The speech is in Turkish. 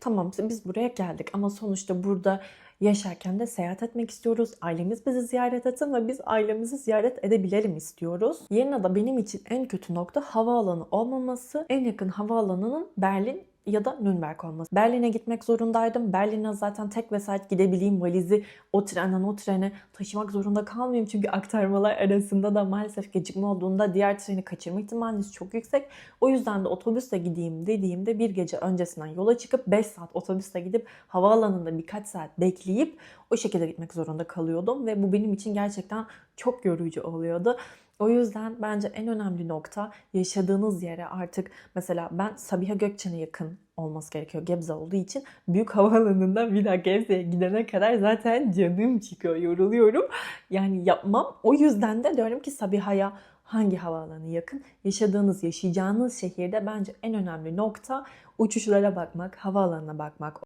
Tamam biz buraya geldik ama sonuçta burada yaşarken de seyahat etmek istiyoruz. Ailemiz bizi ziyaret etsin ve biz ailemizi ziyaret edebilelim istiyoruz. Yena'da benim için en kötü nokta havaalanı olmaması. En yakın havaalanının Berlin ya da Nürnberg olması. Berlin'e gitmek zorundaydım. Berlin'e zaten tek vesait gidebileyim valizi o trenden o trene taşımak zorunda kalmayayım. Çünkü aktarmalar arasında da maalesef gecikme olduğunda diğer treni kaçırma ihtimaliniz çok yüksek. O yüzden de otobüsle gideyim dediğimde bir gece öncesinden yola çıkıp 5 saat otobüsle gidip havaalanında birkaç saat bekleyip o şekilde gitmek zorunda kalıyordum. Ve bu benim için gerçekten çok yorucu oluyordu. O yüzden bence en önemli nokta yaşadığınız yere artık mesela ben Sabiha Gökçen'e yakın olması gerekiyor Gebze olduğu için büyük havaalanından bir daha Gebze'ye gidene kadar zaten canım çıkıyor, yoruluyorum. Yani yapmam. O yüzden de diyorum ki Sabiha'ya hangi havaalanı yakın? Yaşadığınız, yaşayacağınız şehirde bence en önemli nokta uçuşlara bakmak, havaalanına bakmak.